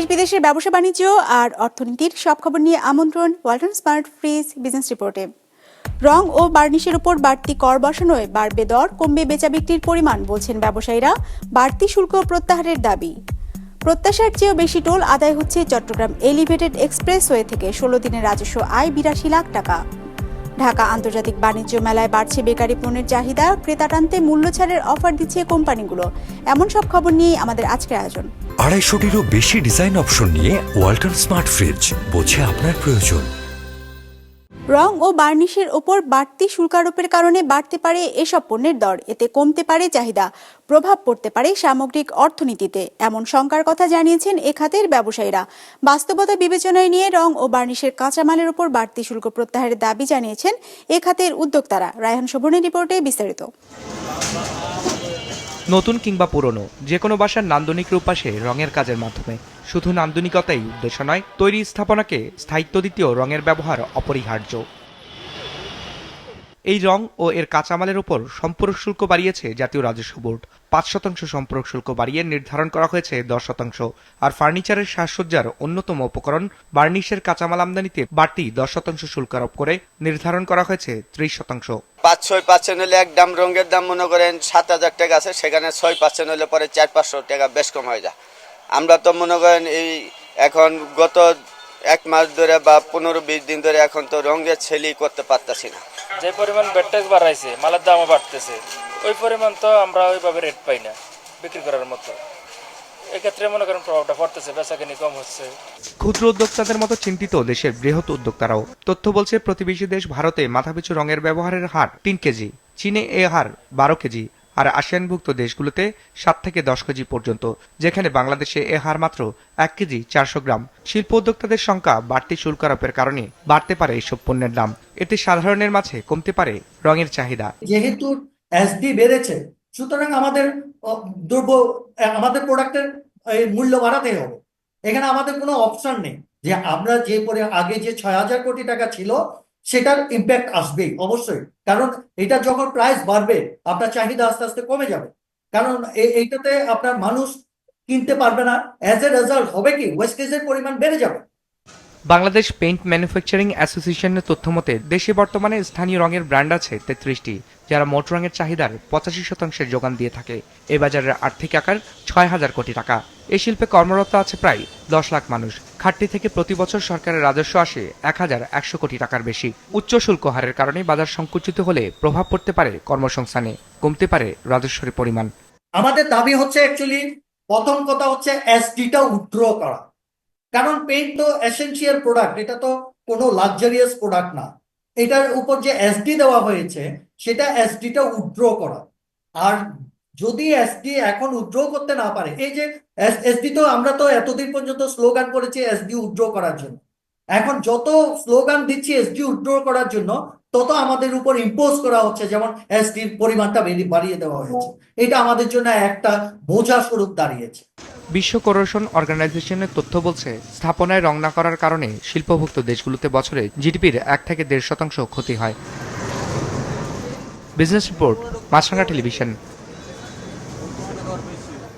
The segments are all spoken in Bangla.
দেশ বিদেশের ব্যবসা বাণিজ্য আর অর্থনীতির সব খবর নিয়ে আমন্ত্রণ ওয়ালটন স্মার্ট ফ্রিজ বিজনেস রিপোর্টে। রং ও বার্নিশের উপর বাড়তি কর বসানোয় বাড়বে দর, কমবে বেচা বিক্রির পরিমাণ, বলছেন ব্যবসায়ীরা। বাড়তি শুল্ক প্রত্যাহারের দাবি। প্রত্যাশার চেয়েও বেশি টোল আদায় হচ্ছে চট্টগ্রাম এলিভেটেড এক্সপ্রেসওয়ে থেকে, ষোলো দিনের রাজস্ব আয় বিরাশি লাখ টাকা। ঢাকা আন্তর্জাতিক বাণিজ্য মেলায় বাড়ছে বেকারি পণ্যের চাহিদা। ক্রেতা টানতে মূল্য ছাড়ের অফার দিচ্ছে কোম্পানিগুলো। এমন সব খবর নিয়েই আমাদের আজকের আয়োজন। আড়াইশোটিরও বেশি ডিজাইন অপশন নিয়ে ওয়াল্টার স্মার্ট ফ্রিজ, বোঝে আপনার প্রয়োজন। রং ও বার্নিশের ওপর বাড়তি শুল্কারোপের কারণে বাড়তে পারে এসব পণ্যের দর। এতে কমতে পারে চাহিদা, প্রভাব পড়তে পারে সামগ্রিক অর্থনীতিতে। এমন শঙ্কার কথা জানিয়েছেন এ খাতের ব্যবসায়ীরা। বাস্তবতা বিবেচনায় নিয়ে রং ও বার্নিশের কাঁচামালের ওপর বাড়তি শুল্ক প্রত্যাহারের দাবি জানিয়েছেন এ খাতের উদ্যোক্তারা। রায়হান শোভনের রিপোর্টে বিস্তারিত। নতুন কিংবা পুরনো যে কোনো বাসার নান্দনিক রূপ আসে রঙের কাজের মাধ্যমে। শুধু নান্দনিকতাই উদ্দেশ্য নয়, তৈরি স্থাপনাকে স্থায়িত্ব দিতেও রঙের ব্যবহার অপরিহার্য। এই রং ও এর কাঁচামালের উপর সম্পূরক শুল্ক বাড়িয়েছে জাতীয় রাজস্ব বোর্ড। পাঁচ শতাংশ সম্পূরক শুল্ক বাড়িয়ে নির্ধারণ করা হয়েছে দশ শতাংশ, আর ফার্নিচারের সাজসজ্জার অন্যতম উপকরণ বার্নিশের কাঁচামাল আমদানিতে বাড়তি দশ শতাংশ শুল্ক আরোপ করে নির্ধারণ করা হয়েছে ত্রিশ শতাংশ। পাঁচ ছয় পার্সেন্ট হলে এক দাম, রঙের দাম মনে করেন সাত হাজার টাকা আছে, সেখানে ছয় পার্সেন্ট হলে পরে চার পাঁচশো টাকা বেশ কম হয়ে যায়। আমরা তো মনে করেন এই এখন গত এক মাস ধরে বা পনেরো বিশ দিন ধরে এখন তো রঙের ছেলি করতে পারতাছি না। যে পরিমাণ ট্যাক্স বাড়াইছে, মালের দামও বাড়তেছে, ওই পরিমাণ তো আমরা ওইভাবে রেট পাই না, বিক্রি করার মতো। এক্ষেত্রে মনে করেন প্রভাবটা পড়তেছে বেচাকেনি কম হচ্ছে। ক্ষুদ্র উদ্যোক্তাদের মতো চিন্তিত দেশের বৃহৎ উদ্যোক্তারাও। তথ্য বলছে প্রতিবেশী দেশ ভারতে মাথাপিছু রঙের ব্যবহারের হার তিন কেজি চীনে এ হার বারো কেজি আর আসিয়ানভুক্ত দেশগুলোতে সাত থেকে দশ কেজি পর্যন্ত যেখানে বাংলাদেশে এ হার মাত্র এক কেজি চারশো গ্রাম। শিল্প উদ্যোক্তাদের সংখ্যা বাড়তি শুল্ক আরোপের কারণে বাড়তে পারে এইসব পণ্যের দাম। এতে সাধারণের মাঝে কমতে পারে রঙের চাহিদা। যেহেতু এসডি বেড়েছে সুতরাং আমাদের দ্রব্য আমাদের প্রোডাক্টের মূল্য বাড়াতে হবে। এখানে আমাদের কোনো অপশন নেই যে আমরা যে পরে, আগে যে ছয় হাজার কোটি টাকা ছিল, সেটার ইম্প্যাক্ট আসবেই, অবশ্যই। কারণ এটা যখন প্রাইস বাড়বে, আপনার চাহিদা আস্তে আস্তে কমে যাবে। কারণ এইটাতে আপনার মানুষ কিনতে পারবে না। অ্যাজ এ রেজাল্ট হবে কি? ওয়েস্টেজের পরিমাণ বেড়ে যাবে। বাংলাদেশ পেইন্ট ম্যানুফ্যাকচারিং অ্যাসোসিয়েশনের তথ্য মতে, দেশে বর্তমানে স্থানীয় রঙের ব্র্যান্ড আছে তেত্রিশটি, যারা মোট রঙের চাহিদার পঁচাশি শতাংশের যোগান দিয়ে থাকে। এ বাজারের আর্থিক আকার ছয় হাজার কোটি টাকা। এই শিল্পে কর্মরত আছে প্রায় দশ লাখ মানুষ। খাটটি থেকে প্রতি বছর সরকারের রাজস্ব আসে এক হাজার একশো কোটি টাকার বেশি। উচ্চ শুল্ক হারের কারণে বাজার সংকুচিত হলে প্রভাব পড়তে পারে কর্মসংস্থানে, কমতে পারে রাজস্বের পরিমাণ। আমাদের দাবি হচ্ছে অ্যাকচুয়ালি প্রথম কথা হচ্ছে এসডিটা উইথড্র করা। কারণ পেইন্ট তো এসেন্সিয়াল প্রোডাক্ট এটা তো কোনো লাক্সারিয়াস প্রোডাক্ট না। এটার উপর যে এসডি দেওয়া হয়েছে, সেটা এসডিটা উইথড্র করা। আর যদি এসডি এখন উইথড্র করতে না পারে, এই যে এসডি তো আমরা তো এতদিন পর্যন্ত স্লোগান করেছি এসডি উইথড্র করার জন্য। এখন যত স্লোগান দিচ্ছি এসডি উইথড্র করার জন্য, তত আমাদের উপর ইম্পোজ করা হচ্ছে, যেমন এসডির পরিমাণটা বাড়িয়ে দেওয়া হয়েছে। এটা আমাদের জন্য একটা বোঝা স্বরূপ দাঁড়িয়েছে। বিশ্ব কোরেশন অর্গানাইজেশনের তথ্য বলছে, স্থাপনায় রং না করার কারণে শিল্পভুক্ত দেশগুলোতে বছরে জিডিপির এক থেকে দেড় শতাংশ ক্ষতি হয়। বিজনেস রিপোর্ট মাছরাঙ্গা টেলিভিশন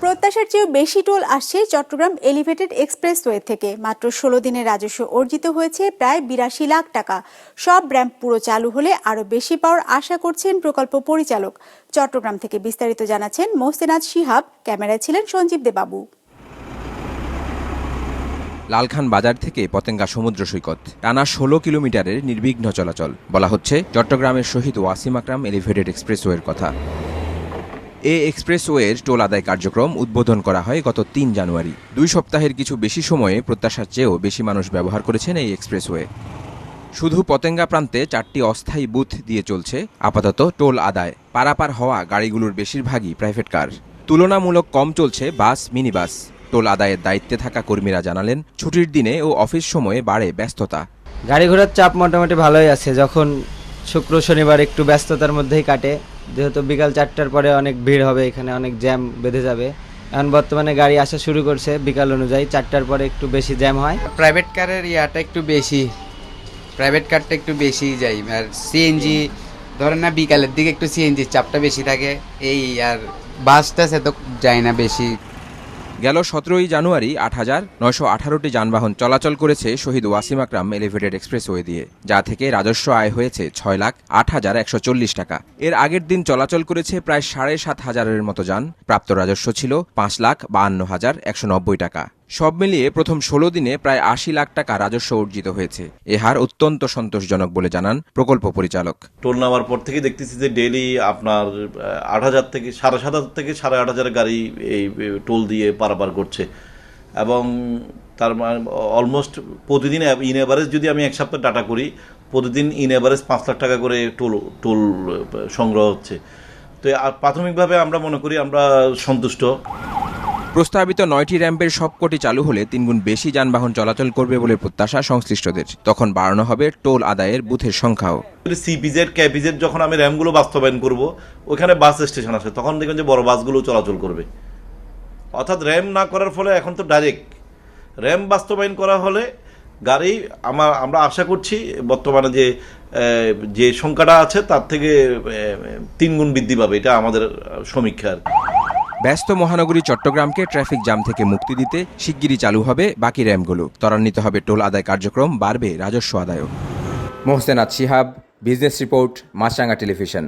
প্রত্যাশার চেয়েও বেশি টোল আসছে চট্টগ্রাম এলিভেটেড এক্সপ্রেসওয়ে থেকে। মাত্র ষোলো দিনে রাজস্ব অর্জিত হয়েছে প্রায় বিরাশি লাখ টাকা। সব র্যাম্প পুরো চালু হলে আরও বেশি পাওয়ার আশা করছেন প্রকল্প পরিচালক। চট্টগ্রাম থেকে বিস্তারিত জানাচ্ছেন মোহসেনাজ শিহাব। ক্যামেরায় ছিলেন সঞ্জীব দেবাবু। লালখান বাজার থেকে পতেঙ্গা সমুদ্র সৈকত। টানা ষোলো কিলোমিটারের নির্বিঘ্ন চলাচল। বলা হচ্ছে, চট্টগ্রামের শহীদ ওয়াসিম আকরাম এলিভেটেড এক্সপ্রেসওয়ের কথা। এ এক্সপ্রেসওয়ের টোল আদায় কার্যক্রম উদ্বোধন করা হয় গত তিন জানুয়ারি। দুই সপ্তাহের কিছু বেশি সময়ে প্রত্যাশার চেয়েও বেশি মানুষ ব্যবহার করেছেন এই এক্সপ্রেসওয়ে। শুধু পতেঙ্গা প্রান্তে চারটি অস্থায়ী বুথ দিয়ে চলছে আপাতত টোল আদায়। পারাপার হওয়া গাড়িগুলোর বেশিরভাগই প্রাইভেট কার। তুলনামূলক কম চলছে বাস মিনি বাস টোল আদায়ের দায়িত্বে থাকা কর্মীরা জানালেন ছুটির দিনে ও অফিস সময়ে বাড়ে ব্যস্ততা। গাড়ি ঘোড়ার চাপ মোটামুটি ভালোই আছে। যখন শুক্র শনিবার একটু ব্যস্ততার মধ্যেই কাটে যেহেতু বিকাল চারটার পরে অনেক ভিড় হবে এখানে অনেক জ্যাম বেঁধে যাবে। এখন বর্তমানে গাড়ি আসা শুরু করছে বিকাল অনুযায়ী চারটার পরে একটু বেশি জ্যাম হয়। প্রাইভেট কারের ইয়াটা একটু বেশি প্রাইভেট কারটা একটু বেশি যাই আর সিএনজি ধরেন না বিকালের দিকে একটু সিএনজির চাপটা বেশি থাকে এই আর বাসটা সে তো যায় না বেশি। গেল সতেরোই জানুয়ারি আট হাজার নয়শো আঠারোটি যানবাহন চলাচল করেছে শহীদ ওয়াসিম আকরাম এলিভেটেড এক্সপ্রেসওয়ে দিয়ে, যা থেকে রাজস্ব আয় হয়েছে ছয় লাখ আট হাজার একশো চল্লিশ টাকা। এর আগের দিন চলাচল করেছে প্রায় সাড়ে সাত হাজারের মতো যান। প্রাপ্ত রাজস্ব ছিল পাঁচ লাখ বাহান্ন হাজার একশো নব্বই টাকা। সব মিলিয়ে প্রথম ষোলো দিনে প্রায় আশি লাখ টাকা রাজস্ব অর্জিত হয়েছে। এ হার অত্যন্ত সন্তোষজনক বলে জানান প্রকল্প পরিচালক। টোল নেওয়ার পর থেকে দেখতেছি যে ডেইলি আপনার আট হাজার থেকে, সাড়ে সাত হাজার থেকে সাড়ে আট হাজার গাড়ি এই টোল দিয়ে পারাপার করছে। এবং তার মানে অলমোস্ট প্রতিদিন ইন এভারেজ যদি আমি এক সপ্তাহ ডাটা করি, প্রতিদিন ইন এভারেজ পাঁচ লাখ টাকা করে টোল টোল সংগ্রহ হচ্ছে। তো প্রাথমিকভাবে আমরা মনে করি আমরা সন্তুষ্ট। প্রস্তাবিত নয়টি র্যাম্পের সবকটি চালু হলে তিনগুণ বেশি যানবাহন চলাচল করবে বলে প্রত্যাশা সংশ্লিষ্টদের। তখন বাড়ানো হবে টোল আদায়ের বুথের সংখ্যাও। সিপিজেড ক্যাপিজেড যখন আমি র্যামগুলো বাস্তবায়ন করব ওখানে বাস স্টেশন আছে তখন দেখবেন যে বড় বাসগুলো চলাচল করবে। অর্থাৎ র্যাম না করার ফলে এখন তো ডাইরেক্ট র্যাম বাস্তবায়ন করা হলে গাড়ি আমার আমরা আশা করছি বর্তমানে যে যে সংখ্যাটা আছে তার থেকে আহ, তিন গুণ বৃদ্ধি পাবে এটা আমাদের আহ, সমীক্ষা আর কি। ব্যস্ত মহানগরী চট্টগ্রামকে ট্রাফিক জ্যাম থেকে মুক্তি দিতে শিগগিরই চালু হবে বাকি র্যাম্পগুলো ত্বরান্বিত হবে টোল আদায় কার্যক্রম, বাড়বে রাজস্ব আদায়ও। Mohsenat Shihab, business report, Maasranga television.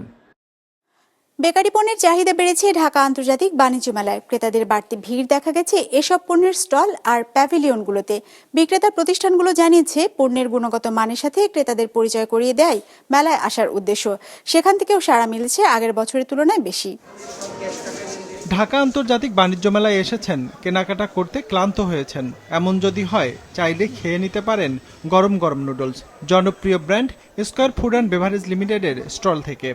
Bakery পণ্যের চাহিদা বেড়েছে ঢাকা আন্তর্জাতিক বাণিজ্য মেলায়। ক্রেতাদের বাড়তি ভিড় দেখা গেছে এসব পণ্যের স্টল আর প্যাভিলিয়নগুলোতে। বিক্রেতা প্রতিষ্ঠানগুলো জানিয়েছে, পণ্যের গুণগত মানের সাথে ক্রেতাদের পরিচয় করিয়ে দেয় মেলায় আসার উদ্দেশ্য। সেখান থেকেও সাড়া মিলছে আগের বছরের তুলনায় বেশি। ঢাকা আন্তর্জাতিক বাণিজ্য মেলায় এসেছেন, কেনাকাটা করতে ক্লান্ত হয়েছেন। এমন যদি হয়, চাইলে খেয়ে নিতে পারেন গরম গরম নুডলস। জনপ্রিয় brand square food and beverage লিমিটেডের স্টল থেকে।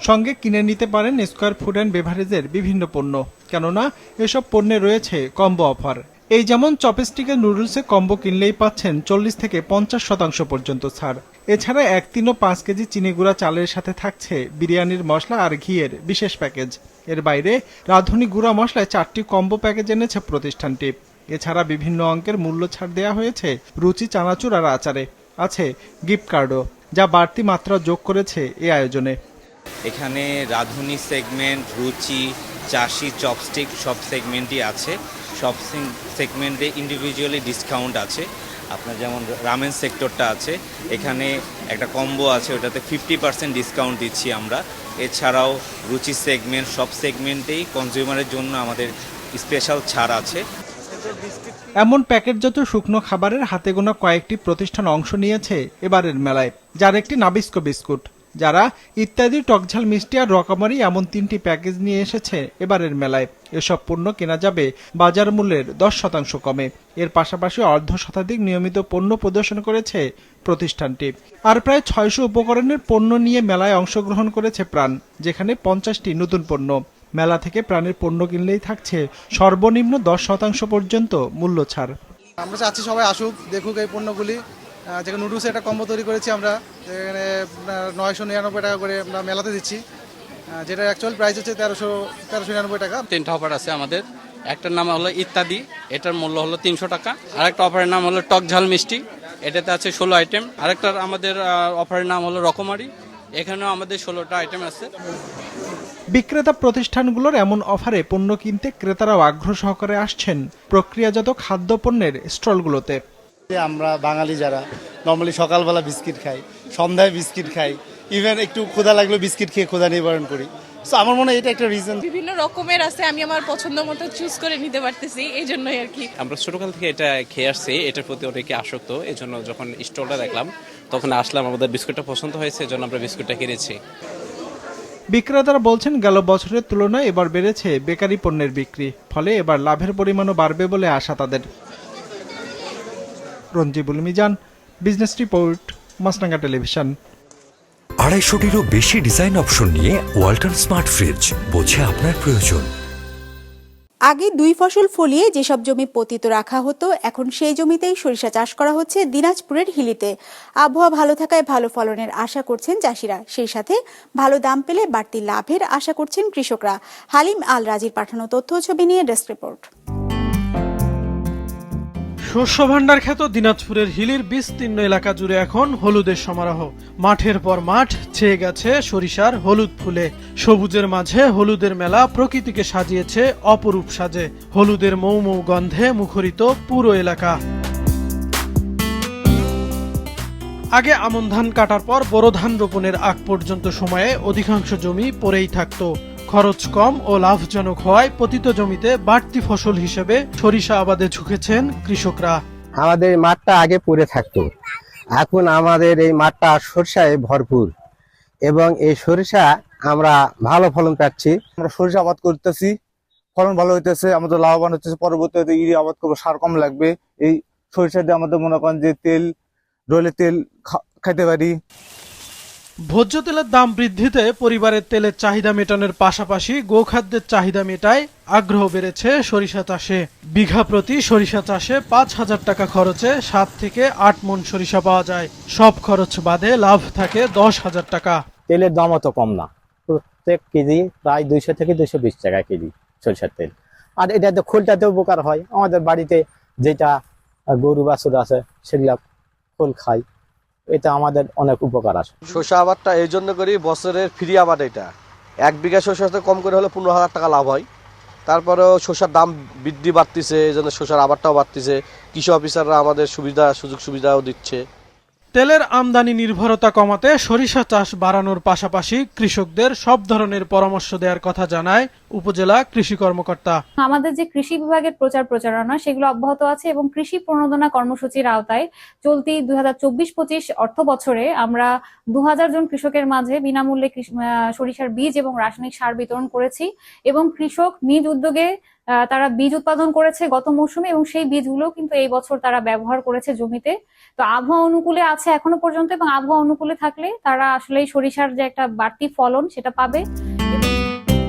সঙ্গে কিনে নিতে পারেন স্কোয়ার ফুড অ্যান্ড বেভারেজের বিভিন্ন পণ্য। কেননা, এসব পণ্যে রয়েছে কম্বো অফার। এই যেমন চপস্টিকের নুডলসে কম্বো কিনলেই পাচ্ছেন চল্লিশ থেকে পঞ্চাশ শতাংশ পর্যন্ত ছাড়। এছাড়া এক তিন ও পাঁচ কেজি চিনি গুঁড়া চালের সাথে থাকছে বিরিয়ানির মশলা আর ঘিয়ের বিশেষ প্যাকেজ। এর বাইরে রাঁধুনি গুঁড়া মশলায় চারটি কম্বো প্যাকেজ এনেছে প্রতিষ্ঠানটি। এছাড়া বিভিন্ন অঙ্কের মূল্য ছাড় দেওয়া হয়েছে রুচি, চানাচুর আর আচারে। আছে গিফট কার্ডও, যা বাড়তি মাত্রা যোগ করেছে এ আয়োজনে। এখানে রাঁধুনি সেগমেন্ট, রুচি চাষি চপস্টিক সব সেগমেন্টই আছে। সব সেগমেন্টে ইন্ডিভিজুয়ালি ডিসকাউন্ট আছে। আপনার যেমন রামেন সেক্টরটা আছে, এখানে একটা কম্বো আছে, ওটাতে ফিফটি পার্সেন্ট ডিসকাউন্ট দিচ্ছি আমরা। এছাড়াও রুচি সেগমেন্ট সব সেগমেন্টেই কনজিউমারের জন্য আমাদের স্পেশাল ছাড় আছে। এমন প্যাকেটজাত শুকনো খাবারের হাতে গোনা কয়েকটি প্রতিষ্ঠান অংশ নিয়েছে এবারের মেলায়, যার একটি নাবিস্কো বিস্কুট। যারা ইত্যাদি টকঝাল মিষ্টি আর রকমারি এমন তিনটি প্যাকেজ নিয়ে এসেছে এবারের মেলায়। এসব পণ্য কেনা যাবে বাজার মূল্যের দশ শতাংশ কমে। এর পাশাপাশি অর্ধ শতাধিক নিয়মিত পণ্য প্রদর্শন করেছে প্রতিষ্ঠানটি। আর প্রায় ছয়শো উপকরণের পণ্য নিয়ে মেলায় অংশগ্রহণ করেছে প্রাণ, যেখানে পঞ্চাশটি নতুন পণ্য। মেলা থেকে প্রাণের পণ্য কিনলেই থাকছে সর্বনিম্ন দশ শতাংশ পর্যন্ত মূল্য ছাড়। আমরা চাচ্ছি সবাই আসুক, দেখুক এই পণ্যগুলি যেখানে নুডলস একটা কম্বো তৈরি করেছি আমরা। যেখানে নয়শো নিরানব্বই টাকা করে আমরা মেলাতে দিচ্ছি। যেটা অ্যাকচুয়াল প্রাইস হচ্ছে তেরোশো তেরোশো নিরানব্বই টাকা। তিনটা অফার আছে আমাদের। একটার নাম হলো ইত্যাদি এটার মূল্য হলো তিনশো টাকা। আর একটা অফারের নাম হলো টক ঝাল মিষ্টি এটাতে আছে ষোলো আইটেম আর আরেকটার আমাদের অফারের নাম হলো রকমারি। এখানেও আমাদের ষোলোটা আইটেম আছে। বিক্রেতা প্রতিষ্ঠানগুলোর এমন অফারে পণ্য কিনতে ক্রেতারাও আগ্রহ সহকারে আসছেন প্রক্রিয়াজাত খাদ্যপণ্যের স্টলগুলোতে। আমরা বাঙালি যারা নর্মালি সকালবেলা বিস্কিট খাই। সন্ধ্যায় বিস্কিট খাই। ইভেন একটু ক্ষুধা লাগলেও বিস্কিট খেয়ে ক্ষুধা নিবারণ করি। সো আমার মনে হয় এটা একটা রিজন বিভিন্ন রকমের আছে আমি আমার পছন্দ মতো চুজ করে নিতে পারতেছি এই জন্যই আর কি। আমরা ছোটকাল থেকে এটা খেয়ে আসছি এটার প্রতি অনেকে আসক্ত। এই জন্য যখন স্টলটা দেখলাম তখন আসলাম আমাদের বিস্কুটটা পছন্দ হয়েছে এই জন্য আমরা বিস্কুটটা কিনেছি। বিক্রেতারা বলছেন গেল বছরের তুলনায় এবার বেড়েছে বেকারি পণ্যের বিক্রি। ফলে এবার লাভের পরিমাণও বাড়বে বলে আশা তাদের। Ranjibul Mizan business report Maasranga television আড়াইশোটিরও বেশি ডিজাইন অপশন নিয়ে ওয়ালটন স্মার্ট ফ্রিজ বোঝে আপনার প্রয়োজন। আগে দুই ফসল ফলিয়ে যেসব জমি পতিত রাখা হতো এখন সেই জমিতেই সরিষা চাষ করা হচ্ছে দিনাজপুরের হিলিতে। আবহাওয়া ভালো থাকায় ভালো ফলনের আশা করছেন চাষিরা। সেই সাথে ভালো দাম পেলে বাড়তি লাভের আশা করছেন কৃষকরা। হালিম আল রাজির পাঠানো তথ্য ছবি নিয়ে ডেস্ক রিপোর্ট। শস্য ভাণ্ডার খ্যাত দিনাজপুরের হিলির বিস্তীর্ণ এলাকা জুড়ে এখন হলুদের সমারোহ। মাঠের পর মাঠ, ছেয়ে গেছে সরিষার হলুদ ফুলে। সবুজের মাঝে হলুদের মেলা প্রকৃতিকে সাজিয়েছে অপরূপ সাজে। হলুদের মৌ মৌ গন্ধে মুখরিত পুরো এলাকা। আগে আমন ধান কাটার পর বোরো ধান রোপণের আগ পর্যন্ত সময়ে অধিকাংশ জমি পড়েই থাকত। খরচ কম ও লাভজনক হওয়ায় পতিত জমিতে বাড়তি ফসল হিসেবে সরিষা আবাদে ঝুঁকেছেন কৃষকরা। আমাদের মাঠটা আগে পড়ে থাকতো। এখন আমাদের এই মাঠটা সরষায় ভরপুর। এবং এই সরিষা আমরা ভালো ফলন পাচ্ছি। আমরা সরিষা আবাদ করতেছি। ফলন ভালো হইতেছে আমাদের লাভবান হচ্ছে পরবর্তীতে ইরি আবাদ করব সার কম লাগবে। এই সরিষা দিয়ে আমাদের মনে করেন যে তেল রইলে তেল খা- খাইতে পারি। ভোজ্য তেলের দাম বৃদ্ধিতে পরিবারের তেলের চাহিদা মেটানোর পাশাপাশি গোখাদ্যের চাহিদা মেটায় আগ্রহ বেড়েছে সরিষা চাষে। বিঘা প্রতি সরিষা চাষে পাঁচ হাজার টাকা খরচে সাত থেকে আট মন সরিষা পাওয়া যায়। সব খরচ বাদে লাভ থাকে দশ হাজার টাকা। তেলের দাম অত কম না। প্রত্যেক কেজি প্রায় দুইশো থেকে দুইশো বিশ টাকা কেজি সরিষার তেল। আর এটা তো খোলটাতেও উপকার হয়। আমাদের বাড়িতে যেটা গরু বাছুর আছে, সেগুলা খোল খাই এটা আমাদের অনেক উপকার আছে। শস্য আবাদটা এই জন্য করি বছরের ফ্রি আবাদ এটা। এক বিঘা শসাতে কম করে হলে পনেরো হাজার টাকা লাভ হয়। তারপরেও শসার দাম বৃদ্ধি বাড়তিছে, এই জন্য শসার আবাদটাও বাড়তিছে। কৃষি অফিসাররা আমাদের সুবিধা, সুযোগ সুবিধাও দিচ্ছে। তেলের আমদানি নির্ভরতা কমাতে সরিষা চাষ বাড়ানোর পাশাপাশি কৃষকদের সব ধরনের পরামর্শ দেওয়ার কথা জানায় উপজেলা কৃষি কর্মকর্তা। আমাদের যে কৃষি বিভাগের প্রচার প্রচারণা, সেগুলো অব্যাহত আছে এবং কৃষি প্রণোদনা কর্মসূচির আওতায় চলতি দুই হাজার চব্বিশ পঁচিশ অর্থ বছরে আমরা দু হাজার জন কৃষকের মাঝে বিনামূল্যে সরিষার বীজ এবং রাসায়নিক সার বিতরণ করেছি এবং কৃষক নিজ উদ্যোগে তারা বীজ উৎপাদন করেছে গত মৌসুমে এবং সেই বীজগুলো কিন্তু এই বছর তারা ব্যবহার করেছে জমিতে। তো আবহাওয়া অনুকূলে আছে এখনও পর্যন্ত এবং আবহাওয়া অনুকূলে থাকলে তারা আসলে সরিষার যে একটা বাড়তি ফলন সেটা পাবে।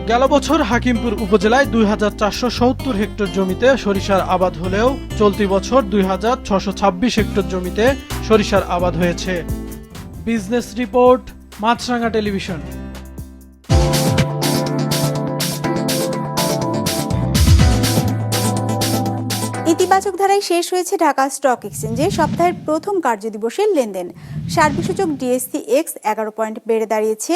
গেল বছর হাকিমপুর উপজেলায় দুই হাজার চারশো সত্তর হেক্টর জমিতে সরিষার আবাদ হলেও চলতি বছর দুই হাজার ছশো ছাব্বিশ হেক্টর জমিতে সরিষার আবাদ হয়েছে। Business report Maasranga television. ইতিবাচক ধারায় শেষ হয়েছে ঢাকা স্টক এক্সচেঞ্জে সপ্তাহের প্রথম কার্যদিবসের লেনদেন। সার্বিসূচক ডিএসসি এক্স এগারো পয়েন্ট বেড়ে দাঁড়িয়েছে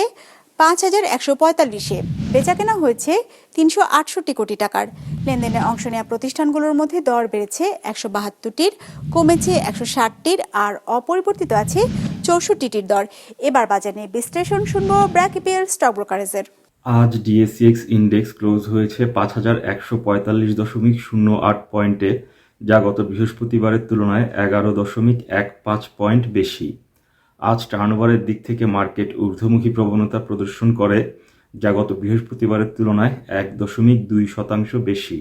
পাঁচ হাজার একশো পঁয়তাল্লিশে। বেচাকেনা হয়েছে তিনশো আটষট্টি কোটি টাকার। লেনদেনে অংশ নেওয়া প্রতিষ্ঠানগুলোর মধ্যে দর বেড়েছে একশো বাহাত্তরটির, কমেছে একশো ষাটটির আর অপরিবর্তিত আছে চৌষট্টিটির দর। এবার বাজার বিশ্লেষণ শুনব ব্র্যাকিপিএল স্টক ব্রোকারেজের আজ ডিএসসিএক্স ইন্ডেক্স ক্লোজ হয়েছে পাঁচ হাজার একশো পঁয়তাল্লিশ দশমিক শূন্য আট পয়েন্টে। যা গত বৃহস্পতিবারের তুলনায় এগারো দশমিক এক পাঁচ পয়েন্ট বেশি। আজ টার্নওভারের দিক থেকে মার্কেট ঊর্ধ্বমুখী প্রবণতা প্রদর্শন করে, যা গত বৃহস্পতিবারের তুলনায় এক দশমিক দুই শতাংশ বেশি।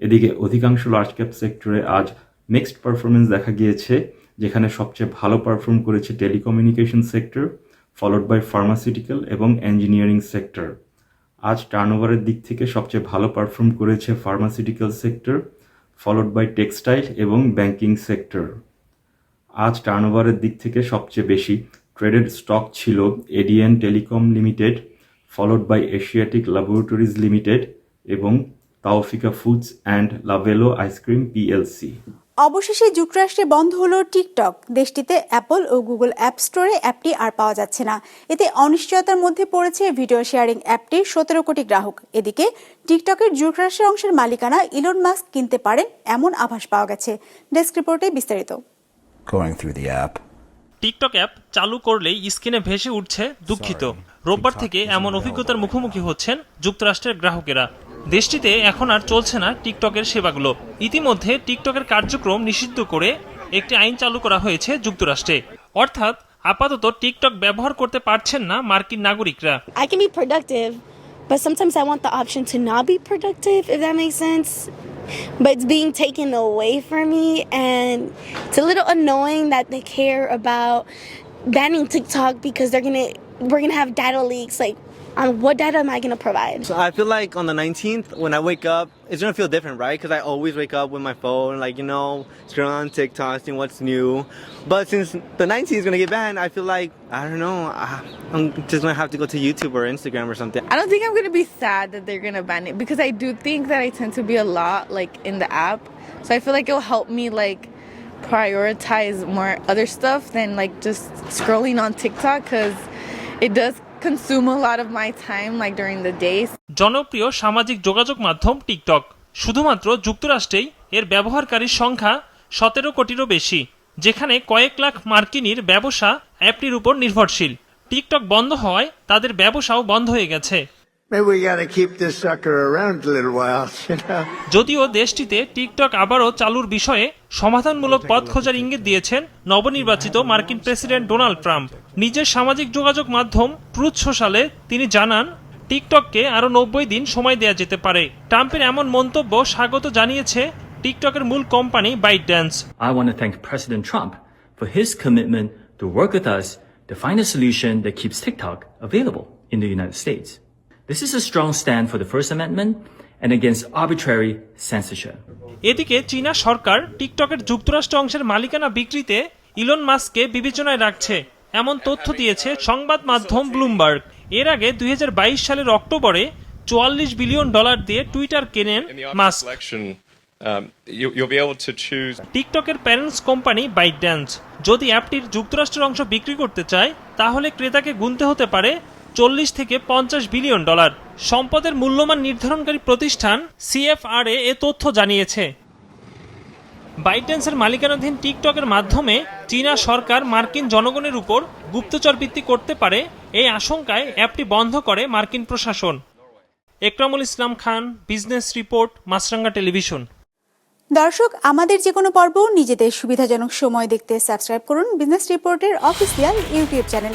এদিকে অধিকাংশ লার্জ ক্যাপ সেক্টরে আজ মিক্সড পারফরমেন্স দেখা গিয়েছে, যেখানে সবচেয়ে ভালো পারফর্ম করেছে telecommunication sector followed by pharmaceutical এবং ইঞ্জিনিয়ারিং সেক্টর আজ টার্নওভারের দিক থেকে সবচেয়ে ভালো পারফর্ম করেছে pharmaceutical sector followed by textile এবং ব্যাংকিং সেক্টর আজ টার্নওভারের দিক থেকে সবচেয়ে বেশি। ট্রেডেড স্টক ছিল ADN telecom limited followed by Asiatic laboratories limited এবং Taufika foods and Lovello ice cream PLC অবশেষে যুক্তরাষ্ট্রে বন্ধ হলো টিকটক। দেশটিতে অ্যাপল ও গুগল অ্যাপ স্টোরে অ্যাপটি আর পাওয়া যাচ্ছে না। এতে অনিশ্চয়তার মধ্যে পড়েছে ভিডিও শেয়ারিং অ্যাপটির সতেরো কোটি গ্রাহক। এদিকে টিকটকের যুক্তরাষ্ট্রের অংশের মালিকানা ইলন মাস্ক কিনতে পারেন এমন আভাস পাওয়া গেছে। ডেস্ক রিপোর্টে বিস্তারিত। Going through the app. TikTok app চালু করলেই স্ক্রিনে ভেসে উঠছে দুঃখিত। রোববার থেকে এমন অভিজ্ঞতার মুখোমুখি হচ্ছেন যুক্তরাষ্ট্রের গ্রাহকেরা। দেশটিতে এখন আর চলছে না টিকটকের সেবাগুলো। ইতিমধ্যে টিকটকের কার্যক্রম নিষিদ্ধ করে একটি আইন চালু করা হয়েছে যুক্তরাষ্ট্রে। অর্থাৎ আপাতত টিকটক ব্যবহার করতে পারছেন না মার্কিন নাগরিকরা। I can be productive but sometimes I want the option না be productive if that make being taken away from me and it's a little annoying that they care because they are gonna we are gonna um, what data am I gonna provide? So I feel like on the 19th, when I wake up, it's gonna feel different, right? Because I always wake up with my phone, like you know, scrolling on TikTok, seeing what's new. But since the 19th is gonna get banned, I feel like I don't know. I'm just gonna have to go to YouTube or Instagram or something. I don't think I'm gonna be sad that they're gonna ban it because I do think that I tend to be a lot like in the app. So I feel like it'll help me like prioritize more other stuff than like just scrolling on TikTok because it does consume a lot of my time, like, during the day. জনপ্রিয় সামাজিক যোগাযোগ মাধ্যম টিকটক। শুধুমাত্র যুক্তরাষ্ট্রেই এর ব্যবহারকারীর সংখ্যা সতেরো কোটিরও বেশি, যেখানে কয়েক লাখ মার্কিনীর ব্যবসা অ্যাপটির উপর নির্ভরশীল। টিকটক বন্ধ হওয়ায় তাদের ব্যবসাও বন্ধ হয়ে গেছে। যদিও দেশটিতে টিকটক আবারও চালুর বিষয়ে সমাধানমূলক পথ খোঁজার ইঙ্গিত দিয়েছেন নবনির্বাচিত মার্কিন প্রেসিডেন্ট ডোনাল্ড ট্রাম্প। নিজের সামাজিক যোগাযোগ মাধ্যম ট্রুথ সোশ্যালে তিনি জানান টিকটককে আরও নব্বই দিন সময় দেওয়া যেতে পারে। ট্রাম্পের এমন মন্তব্য স্বাগত জানিয়েছে টিকটকের মূল company ByteDance I want thank president Trump for his commitment to work with us to find a solution that keeps TikTok available in the United States This is a strong stand for the First Amendment and against arbitrary censorship. এদিকে চীনা সরকার টিকটকের যুক্তরাষ্ট্র অংশের মালিকানা বিক্রিতে ইলন মাস্ককে বিবেচনায় রাখছে এমন তথ্য দিয়েছে সংবাদ মাধ্যম ব্লুমবার্গ এর আগে দু হাজার বাইশ সালের অক্টোবরে চুয়াল্লিশ বিলিয়ন ডলার দিয়ে টুইটার কেনেন মাস্ক Um. টিকটকের প্যারেন্টস কোম্পানি বাইট ড্যান্স যদি অ্যাপটির যুক্তরাষ্ট্রের অংশ বিক্রি করতে চায় তাহলে ক্রেতাকে গুনতে হতে পারে চল্লিশ থেকে পঞ্চাশ বিলিয়ন ডলার। সম্পদের মূল্যমান নির্ধারণকারী প্রতিষ্ঠান সিএফআরএ এ তথ্য জানিয়েছে। বাইটডেন্সের মালিকানাধীন টিকটকের মাধ্যমে চীনা সরকার মার্কিন জনগণের উপর গুপ্তচর ভিত্তি করতে পারে এই আশঙ্কায় অ্যাপটি বন্ধ করে মার্কিন প্রশাসন। Ekramul Islam Khan, business report, Maasranga television. দর্শক, আমাদের যে কোনো পর্ব নিজেদের সুবিধাজনক সময় দেখতে সাবস্ক্রাইব করুন বিজনেস রিপোর্টের অফিসিয়াল ইউটিউব চ্যানেল।